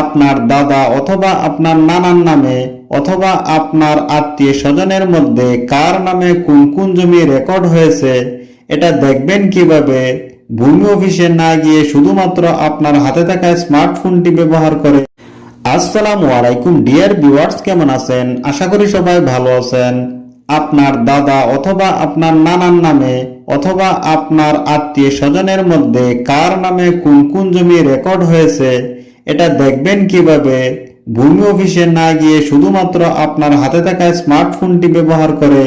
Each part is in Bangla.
আপনার দাদা অথবা আপনার নানার নামে অথবা আপনার আত্মীয় স্বজনের মধ্যে কার নামে কোন কোন জমি রেকর্ড হয়েছে, এটা দেখবেন কীভাবে? ভূমি অফিসে না গিয়ে শুধুমাত্র আপনার হাতে থাকা স্মার্টফোনটি ব্যবহার করে। আসসালামু আলাইকুম, ডিয়ার ভিউয়ার্স, কেমন আছেন? আশা করি সবাই ভালো আছেন। আপনার দাদা অথবা আপনার নানার নামে অথবা আপনার আত্মীয় স্বজনের মধ্যে কার নামে কোন কোন জমি রেকর্ড হয়েছে এটা দেখবেন কীভাবে? ভূমি অফিসে না গিয়ে শুধুমাত্র আপনার হাতে থাকা স্মার্টফোনটি ব্যবহার করে।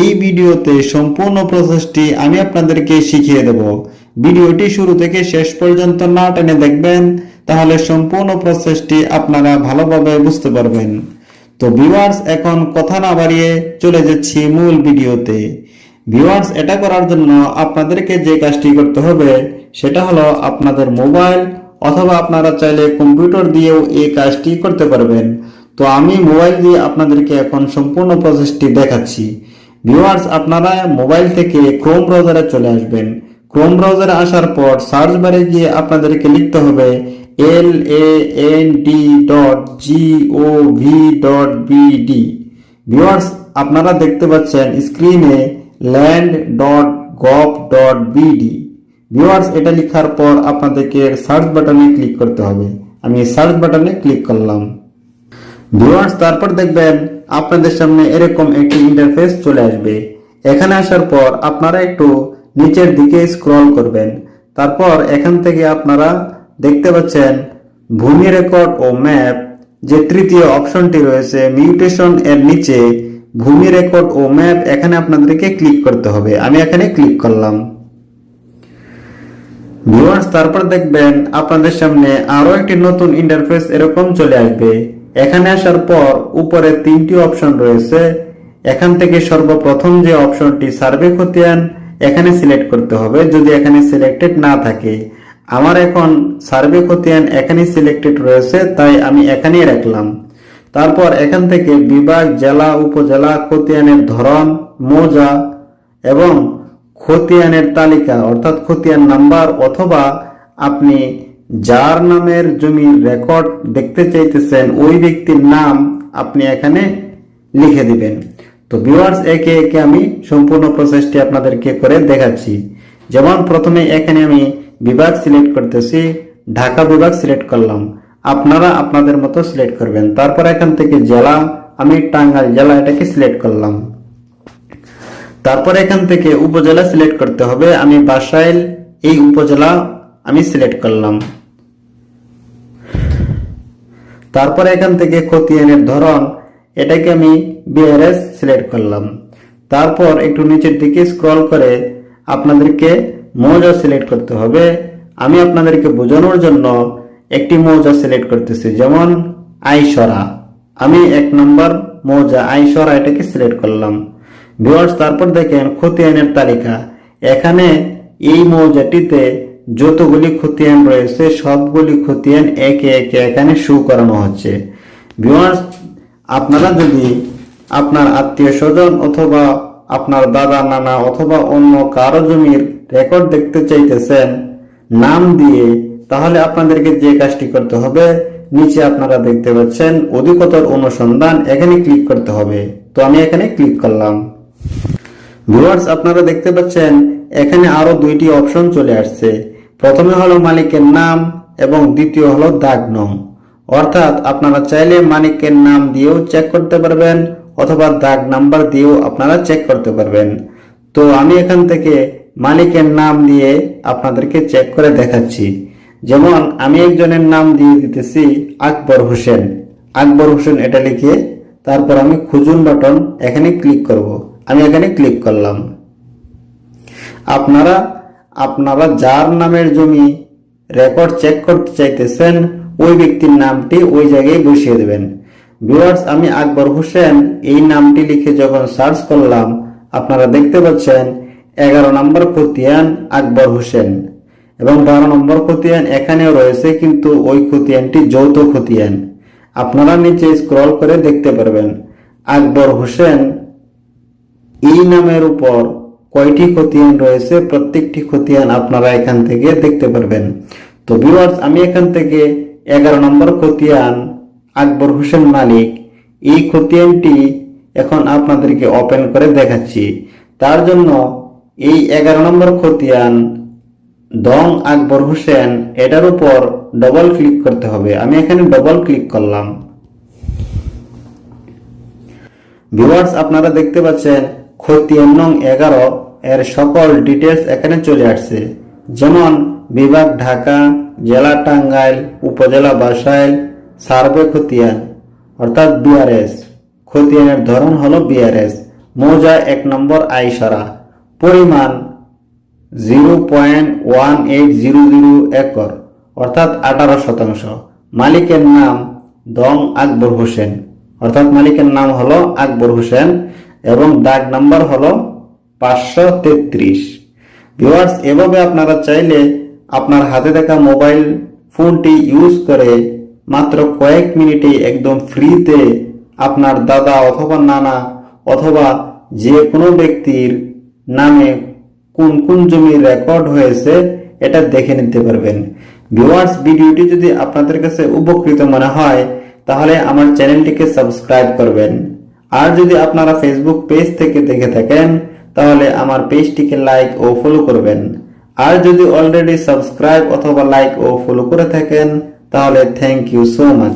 এই ভিডিওতে সম্পূর্ণ প্রসেসটি আমি আপনাদেরকে শিখিয়ে দেব। ভিডিওটি শুরু থেকে শেষ পর্যন্ত না টেনে দেখবেন, তাহলে সম্পূর্ণ প্রসেসটি আপনারা ভালোভাবে বুঝতে পারবেন। তো ভিউয়ার্স, এখন কথা না বাড়িয়ে চলে যাচ্ছি মূল ভিডিওতে। ভিউয়ার্স, এটা করার জন্য আপনাদেরকে যে কাজটি করতে হবে, সেটা হলো আপনাদের মোবাইল অথবা আপনারা চাইলে কম্পিউটার দিয়েও এই কাজটি করতে পারবেন। তো আমি মোবাইল দিয়ে আপনাদেরকে এখন সম্পূর্ণ প্রসেসটি দেখাচ্ছি। ভিউয়ার্স আপনারা মোবাইল থেকে ক্রোম ব্রাউজারে চলে আসবেন। ক্রোম ব্রাউজারে আসার পর সার্চ বারে গিয়ে আপনাদেরকে লিখতে হবে L A N D dot G O V dot BD viewers আপনারা দেখতে পাচ্ছেন স্ক্রিনে land dot gov dot BD viewers এটা লেখার পর আপনাদেরকে সার্চ বাটনে ক্লিক করতে হবে। আমি সার্চ বাটনে ক্লিক করলাম। ভিউয়ার্স তারপর দেখবেন আপনাদের সামনে এরকম একটি ইন্টারফেস চলে আসবে। এখানে আসার পর আপনারা একটু নিচের দিকে স্ক্রল করবেন। তারপর এখান থেকে আপনারা দেখতে পাচ্ছেন ভূমি রেকর্ড ও ম্যাপ যে তৃতীয় অপশনটি রয়েছে মিউটেশন এর নিচে ভূমি রেকর্ড ও ম্যাপ এখানে আপনাদেরকে ক্লিক করতে হবে। আমি এখানে ক্লিক করলাম। ভিউয়ার্স তারপর দেখবেন আপনাদের সামনে আরও একটি নতুন ইন্টারফেস এরকম চলে আসবে। এখানে আসার পর উপরে তিনটি অপশন রয়েছে। এখান থেকে সর্বপ্রথম যে অপশনটি সার্ভে খতিয়ান, এখানে সিলেক্ট করতে হবে যদি এখানে সিলেক্টেড না থাকে। আমার এখন সার্ভে খতিয়ান এখানে সিলেক্টেড রয়েছে, তাই আমি এখানেই রাখলাম। তারপর এখান থেকে বিভাগ, জেলা, উপজেলা, খতিয়ানের ধরন, মৌজা এবং খতিয়ানের তালিকা, অর্থাৎ খতিয়ান নাম্বার, অথবা আপনি যার নামের জমির রেকর্ড দেখতে চাইতেছেন, ওই ব্যক্তির নাম আপনি এখানে লিখে দিবেন। তো ভিউয়ার্স একে একে আমি সম্পূর্ণ প্রসেসটি আপনাদেরকে করে দেখাচ্ছি। যেমন প্রথমে এখানে আমি বিভাগ সিলেক্ট করতেছি, ঢাকা বিভাগ সিলেক্ট করলাম। আপনারা আপনাদের মতো সিলেক্ট করবেন। তারপর এখান থেকে জেলা, আমি টাঙ্গাইল জেলা এটাকে সিলেক্ট করলাম। তারপর এখান থেকে উপজেলা সিলেক্ট করতে হবে। আমি বাসাইল, এই উপজেলা আমি সিলেক্ট করলাম। তারপর এখান থেকে খতিয়ানের ধরন, এটাকে আমি বিআরএস সিলেক্ট করলাম। তারপর একটু নিচের দিকে স্ক্রল করে আপনাদেরকে মৌজা সিলেক্ট করতে হবে। আমি আপনাদেরকে বোঝানোর জন্য একটি মৌজা সিলেক্ট করতেছি, যেমন আইসরা আমি এক নম্বর মৌজা আইসরা এটাকে সিলেক্ট করলাম। ভিউয়ার্স তারপর দেখেন খতিয়ানের তালিকা। এখানে এই মৌজাটিতে যতগুলি খতিয়ান রয়েছে, সবগুলি খতিয়ান একে একে এখানে শু করানো হচ্ছে। ভিওয়ার্স আপনারা যদি আপনার আত্মীয় স্বজন অথবা আপনার দাদা, নানা অথবা অন্য কারও জমির রেকর্ড দেখতে চাইতেছেন, নাম দিয়ে, তাহলে আপনাদেরকে যে কাজটি করতে হবে, নিচে আপনারা দেখতে পাচ্ছেন অধিকতর অনুসন্ধান, এখানে ক্লিক করতে হবে। তো আমি এখানে ক্লিক করলাম। ভিউয়ার্স, আপনারা দেখতে পাচ্ছেন, এখানে আরও দুইটি অপশন চলে আসছে। প্রথমে হলো মালিকের নাম এবং দ্বিতীয় হলো দাগ নং। অর্থাৎ আপনারা চাইলে মালিকের নাম দিয়েও চেক করতে পারবেন, অথবা দাগ নাম্বার দিয়েও আপনারা চেক করতে পারবেন। তো আমি এখান থেকে মালিকের নাম দিয়ে আপনাদেরকে চেক করে দেখাচ্ছি। যেমন, আমি একজনের নাম দিয়ে দিতেছি আকবর হোসেন। আকবর হোসেন এটা লিখে তারপর আমি খুঁজুন বাটন এখানে ক্লিক করব। আমি এখানে ক্লিক করলাম। আপনারা আপনারা যার নামের জমি রেকর্ড চেক করতে চাইতেছেন, ওই ব্যক্তির নামটি ওই জায়গায় বসিয়ে দেবেন। ভিউয়ার্স আমি আকবর হোসেন, এই নামটি লিখে যখন সার্চ করলাম, আপনারা দেখতে পাচ্ছেন এগারো নম্বর খতিয়ান আকবর হোসেন এবং বারো নম্বর খতিয়ান এখানেও রয়েছে, কিন্তু ওই খতিয়ানটি যৌথ খতিয়ান। আপনারা নিচে স্ক্রল করে দেখতে পারবেন। আকবর হোসেন এই নামের উপর কয়টি খতিয়ান রয়েছে, প্রত্যেকটি খতিয়ান আপনারা এখান থেকে দেখতে পারবেন। তো ভিউয়ার্স আমি এখান থেকে এগারো নম্বর খতিয়ান আকবর হোসেন মালিক এই খতিয়ানটি এখন আপনাদেরকে ওপেন করে দেখাচ্ছি। তার জন্য এই এগারো নম্বর খতিয়ান দং আকবর হোসেন, এটার উপর ডবল ক্লিক করতে হবে। আমি এখানে ডবল ক্লিক করলাম। ভিউয়ার্স আপনারা দেখতে পাচ্ছেন খতিয়ান নং এগারো এর সকল ডিটেলস এখানে চলে আসছে। যেমন, বিভাগ ঢাকা, জেলা টাঙ্গাইল, উপজেলা বাসাইল, সার্ভে খতিয়ান, অর্থাৎ বিআরএস খতিয়ানের ধরন হলো বিআরএস মৌজা এক নম্বর আইসারা। পরিমাণ zero point one eight zero zero acre, অর্থাৎ আঠারো শতাংশ। মালিকের নাম দং আকবর হোসেন। অর্থাৎ মালিকের নাম হলো আকবর হোসেন। এবং দাগ নাম্বার হলো পাঁচশো তেত্রিশ। ভিওয়ার্স এভাবে আপনারা চাইলে আপনার হাতে থাকা মোবাইল ফোনটি ইউজ করে মাত্র কয়েক মিনিটে একদম ফ্রিতে আপনার দাদা অথবা নানা অথবা যে কোনো ব্যক্তির নামে কোন কোন জমি রেকর্ড হয়েছে এটা দেখে নিতে পারবেন। ভিওয়ার্স ভিডিওটি যদি আপনাদের কাছে উপকৃত মনে হয়, তাহলে আমার চ্যানেলটিকে সাবস্ক্রাইব করবেন। আর যদি আপনারা ফেসবুক পেজ থেকে দেখে থাকেন, তাহলে আমার পেজটিকে লাইক ও ফলো করবেন। আর যদি অলরেডি সাবস্ক্রাইব অথবা লাইক ও ফলো করে থাকেন, তাহলে থ্যাংক ইউ সো মাচ